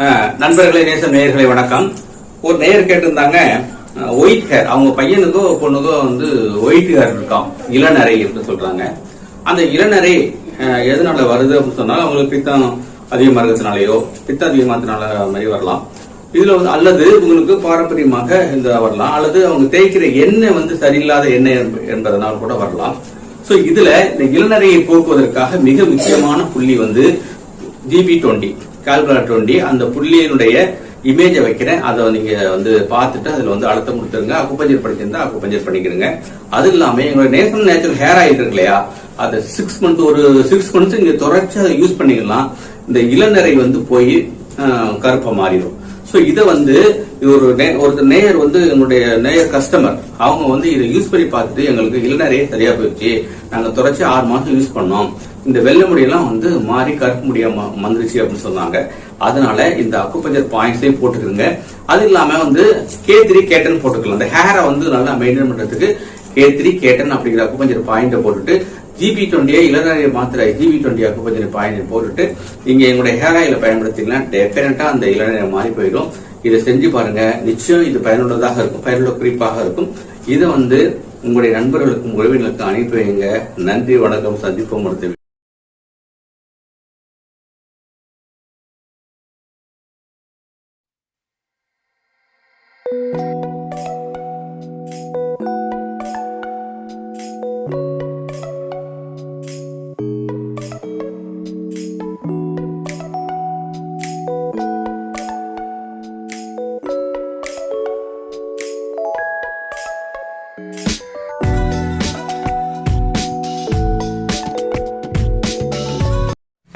நண்பர்களே நேச நேயர்களை வணக்கம். ஒரு நேயர் கேட்டிருந்தாங்க ஒயிட் ஹேர் அவங்க பையனுக்கோ பொண்ணுக்கோ வந்து ஒயிட் ஹேர் இருக்காம். இளநரை என்று சொல்றாங்க. அந்த இளநரை எதனால வருது அப்படின்னு சொன்னால் அவங்களுக்கு பித்தம் அதிகமாக இருக்கிறதுனாலயோ பித்தம் அதிகமானதுனால மாதிரி வரலாம். இதுல வந்து அல்லது உங்களுக்கு பாரம்பரியமாக இந்த வரலாம். அல்லது அவங்க தேய்க்கிற எண்ணெய் வந்து சரியில்லாத எண்ணெய் என்பதனால் கூட வரலாம். ஸோ இதுல இந்த இளநரையை போக்குவதற்காக மிக முக்கியமான புள்ளி வந்து ஜிபி டுவெண்ட்டி கால்குலேட்டர் ஒண்டி அந்த புள்ளியினுடைய இமேஜை வைக்கிறேன். அதை நீங்க வந்து பார்த்துட்டு அதுல வந்து அழுத்தம் கொடுத்துருங்க. அக்குப்பஞ்சர் படிச்சிருந்தா அக்குப்பஞ்சர் பண்ணிக்கிறங்க அது இல்லாமல் எங்களோட நேஷனல் நேச்சுரல் ஹேர் ஆயில் இருக்கு இல்லையா? அதை சிக்ஸ் மந்த் ஒரு சிக்ஸ் மந்த்ஸ் நீங்க அதை யூஸ் பண்ணிக்கலாம். இந்த இளநரை வந்து போய் கருப்பை மாறிடும். சோ இதை வந்து இது ஒரு நே- ஒரு நேயர் வந்து என்னுடைய நேயர் கஸ்டமர் அவங்க வந்து இதை யூஸ் பண்ணி பார்த்துட்டு எங்களுக்கு இளநரையே சரியா போயிடுச்சு. நாங்க தொடர்ச்சி ஆறு மாசம் யூஸ் பண்ணோம். இந்த வெள்ளை முடியெல்லாம் வந்து மாறி கருப்பு முடியா வந்துருச்சு அப்படின்னு சொன்னாங்க. அதனால இந்த அக்குபஞ்சர் பாயிண்ட்ஸையும் போட்டுக்கிறங்க அது இல்லாம வந்து கே த்ரீ கேட்டன் போட்டுக்கலாம். இந்த ஹேரை வந்து நல்லா மெயின்டைன் பண்றதுக்கு கே த்ரீ கேட்டன் அப்படிங்கிற அக்குபஞ்சர் பாயிண்ட போட்டுட்டு ஜிபி டுவெண்ட்டியை இளநரையை மாத்திரை ஜிபி டுவெண்ட்டி கொஞ்சம் பாயிண்ட் போட்டுட்டு நீங்க எங்களுடைய ஹேர் ஆயில பயன்படுத்திங்கன்னா டெஃபினட்டா அந்த இளநரை மாறி போயிடும். இதை செஞ்சு பாருங்க. நிச்சயம் இது பயனுள்ளதாக இருக்கும். பயனுள்ள குறிப்பாக இருக்கும். இதை வந்து உங்களுடைய நண்பர்களுக்கும் உறவினர்களுக்கும் அனுப்பி வைங்க. நன்றி வணக்கம். சந்திப்போம் அடுத்த அஹ்